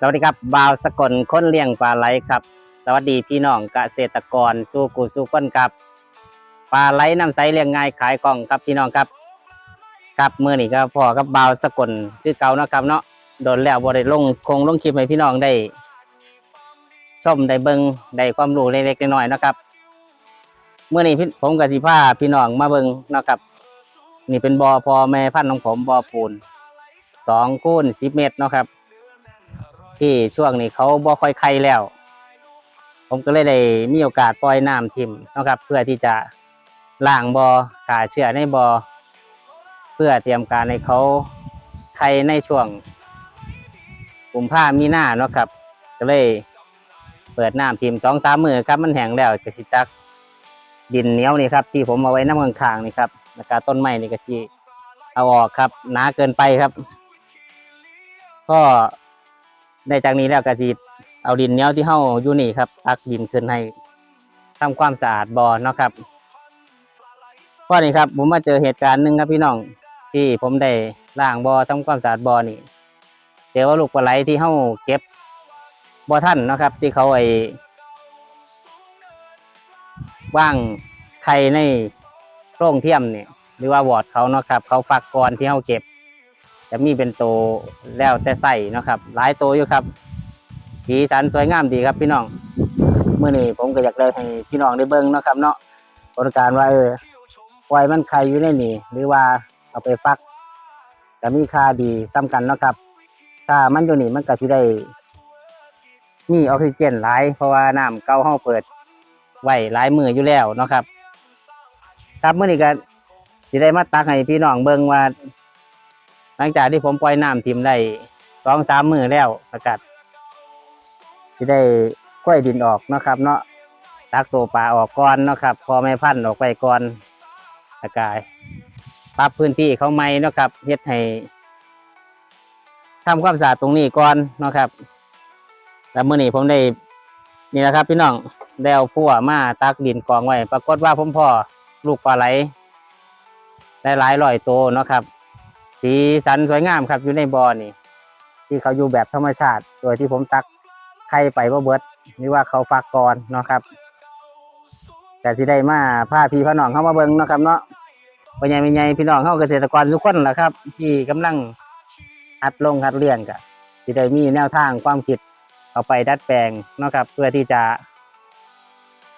สวัสดีครับบ่าวสกลคนเลี้ยงปลาไหลครับ สวัสดีพี่น้องเกษตรกรสู้กูสู้ก้นครับปลาไหลน้ำใสเลี้ยงง่ายขายกล่องครับพี่น้องครับ ครับมือนี่ก็พอกับบ่าวสกลชื่อเก่าเนาะครับเนาะโดนแล้วบ่ได้ลงคงลงคลิปให้พี่น้องได้ ชมได้เบิงได้ความรู้เล็กๆน้อยๆนะครับเมื่อนี้พี่ผมกับสิพาพี่น้องมาเบิงเนาะครับ นี่เป็นบอพอแม่พันธุ์ของผมบอปูนสองคูณสิบเมตรเนาะครับ ที่ช่วงนี้เขาบ่ค่อยไข่แล้ว ผมก็เลยได้มีโอกาสปล่อยน้ำทิมนะครับ เพื่อที่จะล้างบอ่อขาเชื้อในบอ่อเพื่อเตรียมการให้เขาไข่ในช่วงกุมภามีหน้าเนาะครับ ก็เลยเปิดน้ำทิมสองสามมือครับ มันแห้งแล้วกระสิตักดินเหนียวนี่ครับ ที่ผมเอาไว้น้ำข้างๆนี่ครับแล้วก็ต้นไม้นี่ก็ที่เอาออกครับหนาเกินไปครับ ก็ ได้จากนี้แล้วก็สิเอาดินเนี้ยที่เฮาอยู่นี่ครับตักดินขึ้นให้ทำความสะอาดบ่อเนาะครับข้อนี้ครับผมมาเจอเหตุการณ์หนึ่งครับพี่น้องที่ผมได้ล้างบ่อทำความสะอาดบ่อนี่เจอว่าลูกปลาไหลที่เฮาเก็บบ่ท่านเนาะครับ ที่เขาไอ้ว่างไข่ในโรงเทียมเนี่ยหรือว่าวอดเขาเนาะครับ เขาฟักก่อนที่เฮาเก็บ จะมีเป็นโตแล้วแต่ใส่นะครับ หลายโตอยู่ครับ สีสันสวยงามดีครับพี่น้องเมื่อนี้ผมก็อยากเลยให้พี่น้องได้เบิ่งนะครับ เนาะผลการว่าเออปล่อยมันไข่อยู่ในนี่ หรือว่าเอาไปฟักก็มีค่าดีซ้ำกันนะครับถ้ามันอยู่นี่มันก็สิได้มีออกซิเจนหลาย เพราะว่าน้ำเก่าห้องเปิดไว้หลายมืออยู่แล้วนะครับ ครับเมื่อนี้ก็สิได้มาตักให้พี่น้องเบิ่งว่า หลังจากที่ผมปล่อยน้ำทิมได้สองสามมือแล้วอากาศจะได้กล้วยดินออกนะครับ เนาะตักตัวปลาออกก่อนนะครับ พอไม่พันออกไปก่อนอากาศปรับพื้นที่เขาไม่นะครับเฮ็ดให้ทำความสะอาดตรงนี้ก่อนนะครับแล้วมื่อนี้ผมได้นี่แหละครับ พี่น้องได้เอาพั่วมาตักดินกองไว้ ปรากฏว่าผมพ่อลูกปลาไหลได้หลายร้อยตัวนะครับ สีสันสวยงามครับอยู่ในบ่อนี่ ที่เขาอยู่แบบธรรมชาติ โดยที่ผมตักไข่ไปบ่าเบิดหรือว่าเขาฝากก่อนเนาะครับแต่สิได้มาพาพี่พี่น้องเข้ามาเบิ่งเนาะครับเนาะปัญญาใหญ่พี่น้องเข้าเกษตรกรทุกคนแหละครับ ที่กำลังหัดลงหัดเลี้ยงกะสิได้มีแนวทางความคิดเอาไปดัดแปลงเนาะครับ เพื่อที่จะ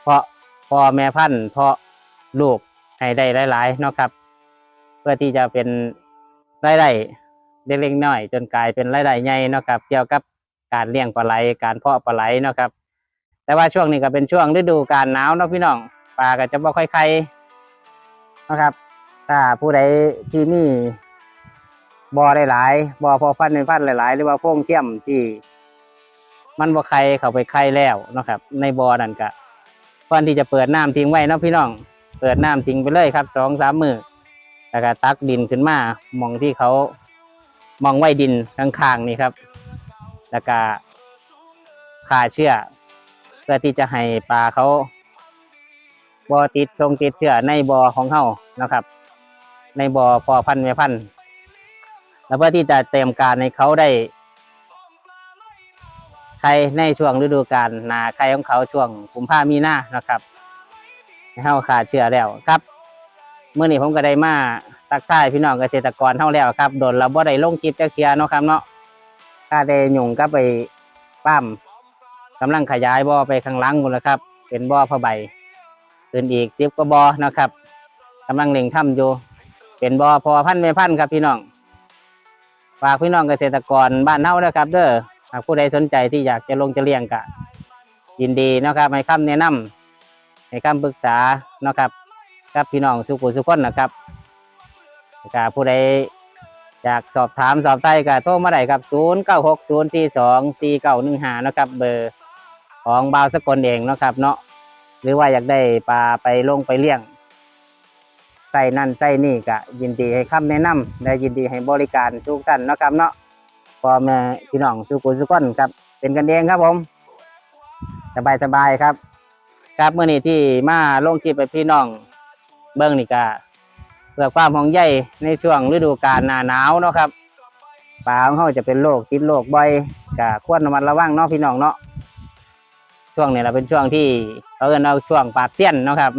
เพาะพอแม่พันธุ์เพาะลูกให้ได้หลายๆเนาะครับ เพื่อที่จะเป็น รายได้เล็กๆน้อยจนกลายเป็นรายได้ใหญ่เนาะครับเกี่ยวกับการเลี้ยงปลาไหลการเพาะปลาไหลเนาะครับ แต่ว่าช่วงนี้ก็เป็นช่วงฤดูการหนาวเนาะพี่น้องปลาก็จะบ่ค่อยไข่เนาะครับ ถ้าผู้ใดที่มีบ่อหลายๆบ่อพอพันธุ์เป็นพันหลายๆ หรือว่าโพงเทียมที่มันบ่ไข่เข้าไปไข่แล้วเนาะครับ ในบ่อนั่นก็ก่อนที่จะเปิดน้ำทิ้งไว้เนาะพี่น้อง เปิดน้ำทิ้งไปเลยครับสองสามมือ แล้วก็ตักดินขึ้นมามองที่เขามองไว้ดินข้างๆนี่ครับ แล้วก็ฆ่าเชื้อเพื่อที่จะให้ปลาเขาบ่อติดทงติดเชื้อในบ่อของเขานะครับ ในบ่อพอพันธุ์แม่พันแล้วเพื่อที่จะเตรียมการให้เขาได้ไข่ในช่วงฤดูกาลนาไข่ของเขาช่วงกุมภามีนานะครับให้เขาขาดเชื้อแล้วครับเมื่อนี้ผมก็ได้มา ตักทายพี่น้องเกษตรกรเท่าแล้วครับโดนเราบ่ได้ลงจิบจักเชียร์เนาะครับเนาะถ้าได้หยุ่งก็ไปปั้มกำลังขยายบ่อไปข้างหลังหมดแล้วครับ เป็นบ่อผ้าใบขึ้นอีกสิบกว่าบ่อนะครับกำลังเล็งทำอยู่ เป็นบ่อพอพันธุ์แม่พันครับพี่น้องฝากพี่น้องเกษตรกรบ้านเฮานะครับ เด้อหากผู้ใดสนใจที่อยากจะลงจะเลี้ยงก็ยินดีนะครับให้คำแนะนำให้คำปรึกษาเนาะครับกับพี่น้องสุขุสุขคนนะครับ ก็ผู้ใดอยากสอบถามสอบไต่ก็โทรมาได้ครับ0 9 6 0 4 2 4 9 1 5นะครับ เบอร์ของบ่าวสกลเองนะครับ เนาะหรือว่าอยากได้ปลาไปลงไปเลี้ยงใส่นั่นใส่นี่ก็ยินดีให้คำแนะนำและยินดีให้บริการทุกท่านนะครับ เนาะพ่อแม่พี่น้องสุขุสุขคนครับ เป็นกันเองครับผม สบายสบายครับ ครับเมื่อนี้ที่มาลงจีบไปพี่น้อง เบิ้งนี่ก็ เพื่อความห่วงใยในช่วงฤดูกาลหนาหนาวเนาะครับปลาของเขาจะเป็นโรคติดโรคบ่อยก็ควรระมัดระวังเนาะพี่น้องเนาะช่วงนี้เราเป็นช่วงที่เขาเอิ้นเอาช่วงปากเสี้ยนเนาะครับ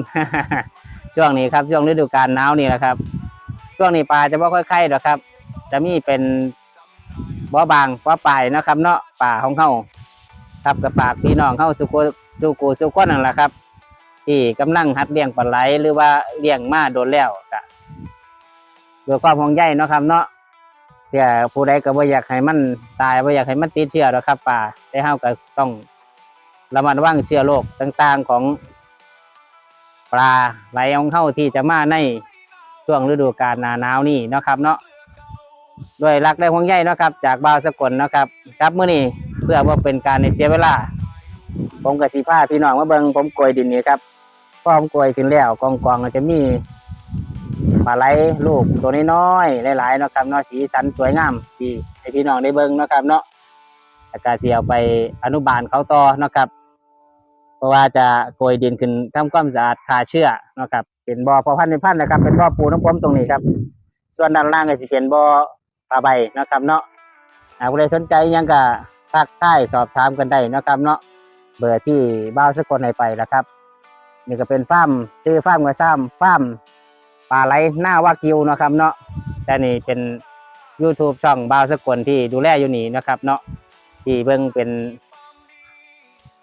ช่วงนี้ครับช่วงฤดูกาลหนาวนี่แหละครับ ช่วงนี้ปลาจะไม่ค่อยไข่หรอกครับ จะมีเป็นบ่อบางบ่อปลายนะครับ เนาะป่าของเขาครับก็ฝากพี่น้องเขาสุโกสุกูสุกคนนั่นแหละครับ ที่กำลังหัดเลี้ยงปลาไหลหรือว่าเลี้ยงมาโดนแล้วก็ ด้วยความห่วงใยเนาะครับเนาะเสียผู้ใดก็บ่อยากให้มันตายบ่อยากให้มันติดเชื้อหรอกครับป่าแต่เฮาก็ต้องระมัดระวังเชื้อโรคต่าง ๆของปลาไหลของเฮาที่จะมาในช่วงฤดูกาลหนาหนาวนี่เนาะครับ เนาะด้วยรักและห่วงใยเนาะครับ จากบ่าวสกลเนาะครับ ครับมื้อนี้เพื่อบ่าเป็นการในเสียเวลา ผมกับสีผ้าพี่น้องมาเบิงผมโกยดินนี่ครับพอผมโกยขึ้นแล้วกองกองๆจะมี ปลาไหลลูกตัวน้อยๆหลายๆนะครับเนาะสีสันสวยงามดีให้พี่น้องได้เบิ้งนะครับเนาะแล้วก็สิเอาไปอนุบาลเขาต่อนะครับ เพราะว่าจะโกยดินขึ้นทำความสะอาดคาเชื่อนะครับเป็นบ่อพอพันธุ์เป็นพันธุ์นะครับ เป็นบ่อปูน้ำพรมตรงนี้ครับ ส่วนด้านล่างก็สิเป็นบ่อปลาใบนะครับเนาะหากใครสนใจยังก็ทักทายสอบถามกันได้นะครับเนาะเบอร์ที่บ้าวสกลให้ไปแล้วครับ นี่ก็เป็นฟาร์มซื้อฟาร์มกับซ้ำฟาร์ม ปลาไหลหน้าวากิวนะครับเนาะแต่นี่เป็น YouTube ช่องบ้าวสกลที่ดูแลอยู่นี่นะครับ เนาะที่เบิ่งเป็น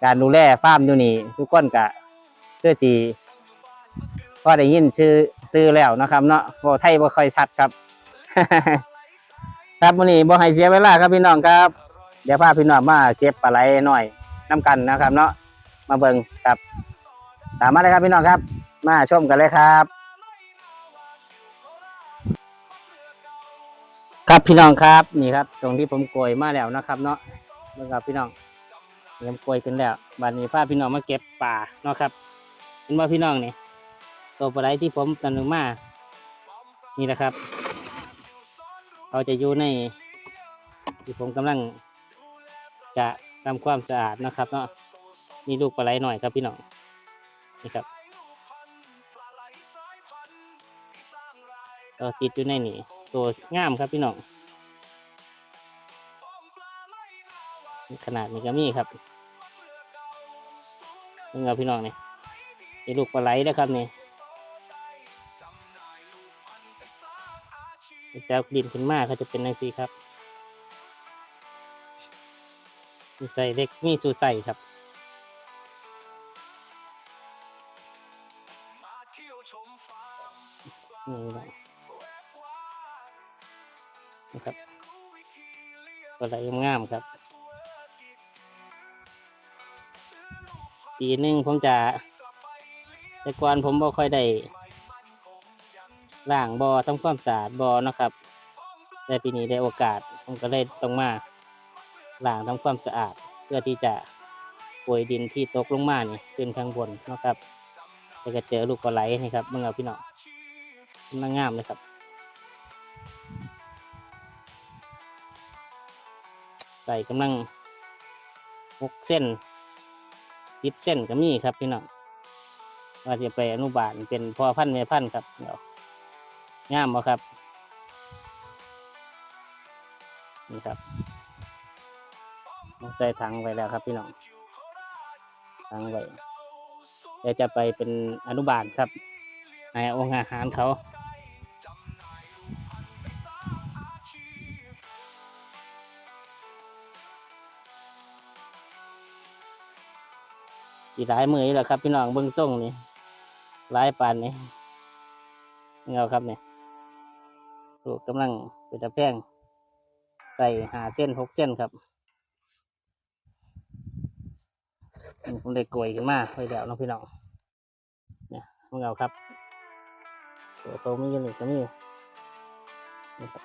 การดูแลฟาร์มอยู่นี่ ทุกคนก็คือสีก็ได้ยินชื่อซื้อแล้วนะครับ เนาะโบไทยบ่ค่อยชัดครับ ครับวันนี้บ่ให้เสียเวลาครับพี่น้องครับ เดี๋ยวพาพี่น้องมาเก็บปลาไหลหน่อยน้ำกันนะครับ เนาะมาเบิ่งครับ ตามมาเลยครับพี่น้องครับ มาชมกันเลยครับ ครับพี่น้องครับนี่ครับ ตรงที่ผมโกยมาแล้วนะครับ เนาะเบิ่งครับพี่น้องเตรียมโกยขึ้นแล้วบัดนี้พาพี่น้องมาเก็บป่าเนาะครับเห็นว่าพี่น้องนี่ตัวปลาไหลที่ผมตันลงมานี่แหละครับเขาจะอยู่ใน ที่ผมกำลัง จะทำความสะอาดนะครับ เนาะนี่ลูกปลาไหลหน่อยครับพี่น้องนี่ครับก็ติดอยู่ในนี่ ตัวงามครับพี่น้องขนาดนี้ก็มีครับนี่เอาพี่น้องนี่นี่ลูกปลาไหลนะครับนี่จะเอาดินขึ้นมาเขาจะเป็นในสีครับ มีใส่เล็กมีสูใส่ครับ นะครับตัวไหลงามครับ ปีหนึ่งผมจะแต่ก่อนผมบ่ค่อยได้ล้างบอ่อทำความสะอาดบ่อนะครับแต่ปีนี้ได้โอกาส ผมก็เลยต้องมาล้างทำความสะอาด เพื่อที่จะโปรยดินที่ตกลงมานี่ขึ้นข้างบนนะครับแล้วก็เจอลูกปลาไหลนี่ครับเมึงเอาพี่น้องมันงามเลยครับ ส่กำลังหกเส้นสิบเส้นก็มีครับพี่น้องว่าจะไปอนุบาลเป็นพ่อพันธุ์แม่พันธุ์ครับเดี๋ยวงามบ่ครับ นี่ครับใส่ถังไว้แล้วครับพี่น้องถังไว้เดี๋ยวจะไปเป็นอนุบาลครับให้องค์อาหารเขา สีหลายมืออยู่แล้วครับ พี่น้องเบิ้งส่งนี่หลายปานนี่เงาครับเนี่ยลูกกำลังเป็นตะแพงใส่หาเส้นหกเส้นครับผมได้โกยขึ้นมาไว้แล้วน้องพี่น้องเนี่ยมึงเอาครับตัวโตมีอยู่นี่ก็มีนี่ครับ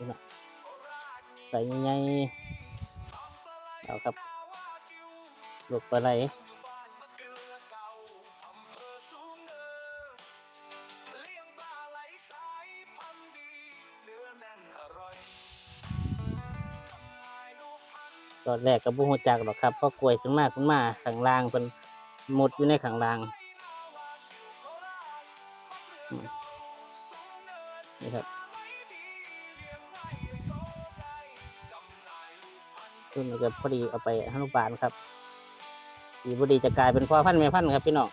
พี่น้องใส่ใหญ่ๆเอาครับลูกปลาไหลตอนแรกก็บ่ฮู้จักหรอกครับเพราะกลวยขึ้นมาขึ้นมาข้างล่างเพิ่นมุดอยู่ในข้างล่าง นนี้ก็พอดีเอาไปอนุบาลครับอีกพอดีจะกลายเป็นพ่อพันธุ์แม่พันธุ์ครับพี่น้อง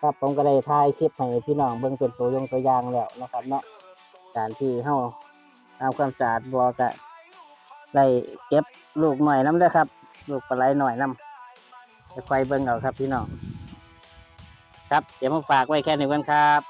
ครับผมก็ได้ถ่ายคลิปให้พี่น้องเบิ่งเป็นตัวยงตัวอย่างแล้วนะครับ เนาะการที่เฮาทำความสะอาดบอก็ได้เก็บลูกหน่อยน้ำเด้อครับ ลูกปลาไหลหน่อยน้ำจะคอยเบิ่งเอาครับพี่น้องครับ เดี๋ยวมาฝากไว้แค่นี้กันครับ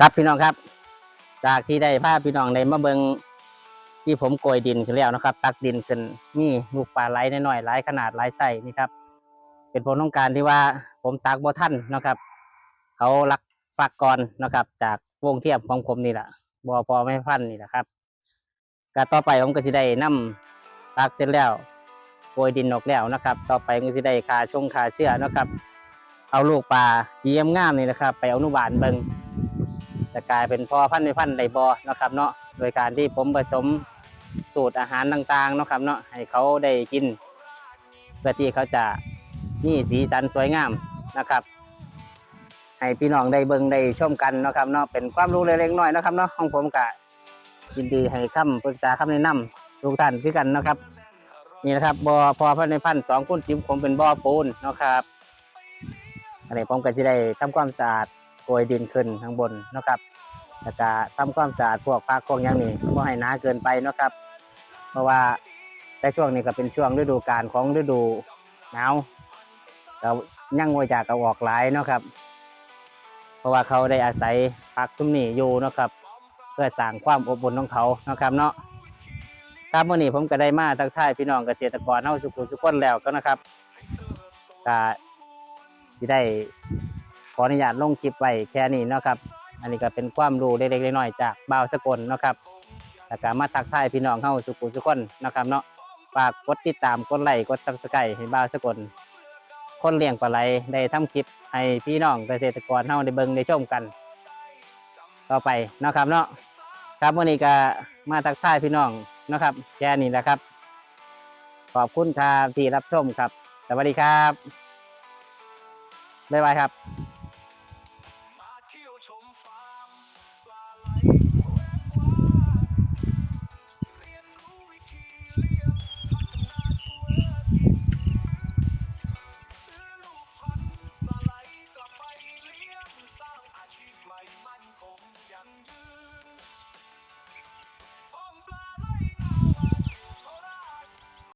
ครับพี่น้องครับ จากที่ได้พาพี่น้องได้มาเบิงที่ผมโกยดินขึ้นแล้วนะครับ ตักดินขึ้นมีลูกปลาไหลน้อยๆหลายขนาดหลายไส้นี่ครับ เป็นผลของการที่ว่าผมตักบ่ทันนะครับ เขาลักฟักก่อนนะครับ จากวงเทียมของผมนี่แหละบอพอไม่พันนี่แหละครับก็ต่อไปผมก็สิได้นำตักเสร็จแล้วโกยดินออกแล้วนะครับ ต่อไปก็สิได้คาชงคาเชื่อนะครับ เอาลูกปลาสีงามนี่นะครับ ไปอนุบาลเบิง จะกลายเป็นพ่อพันธุ์ไม่พันธุ์ไดบอนะครับเนาะโดยการที่ผมผสมสูตรอาหารต่างๆนะครับเนาะให้เขาได้กินเพื่อที่เขาจะมีสีสันสวยงามนะครับให้พี่น้องได้เบิ่งได้ชมกันนะครับเนาะเป็นความรู้เล็กๆน้อยๆนะครับเนาะของผมกะยินดีให้คำปรึกษาคำแนะนำทุกท่านคือกันนะครับ นี่นะครับบอพอพันธุ์ในพันธุ์สองคูณสิบผมเป็นบ่อปูนนะครับอันนี้ผมก็จะได้ทำความสะอาด ยดินขึ้นข้างบนนะครับแล้วก็ทำความสะอาดพวกพักพวกอย่างนี้ไม่ให้หนาเกินไปนะครับ เพราะว่าแต่ช่วงนี้ก็เป็นช่วงฤดูกาลของฤดูหนาวก็ยั่งไว้จากกระออกหลายนะครับ เพราะว่าเขาได้อาศัยพักซุ้มนี่อยู่นะครับ เพื่อสร้างความอบอุ่นของเขานะครับเนาะครับวันนี้ผมก็ได้มาทักทายพี่น้องเกษตรกรเฮาสุขุสุขคนแล้วก็นะครับก็สิได้ ขออนุญาตลงคลิปไว้แค่นี้เนาะครับ อันนี้ก็เป็นความรู้เล็กๆน้อยๆจากบ่าวสกลเนาะครับแล้วก็มาทักทายพี่น้องเฮาสุขุสุขคนเนาะครับเนาะฝากกดติดตามกดไลค์กดซับสไครต์ให้บ่าวสกลคนเลี้ยงปลาไหลได้ทำคลิปให้พี่น้องเกษตรกรเฮาได้เบิ่งได้ชมกัน ต่อไปเนาะครับเนาะครับวันนี้ก็มาทักทายพี่น้องเนาะครับแค่นี้แหละครับ ขอบคุณครับที่รับชมครับ สวัสดีครับบ๊ายบายครับ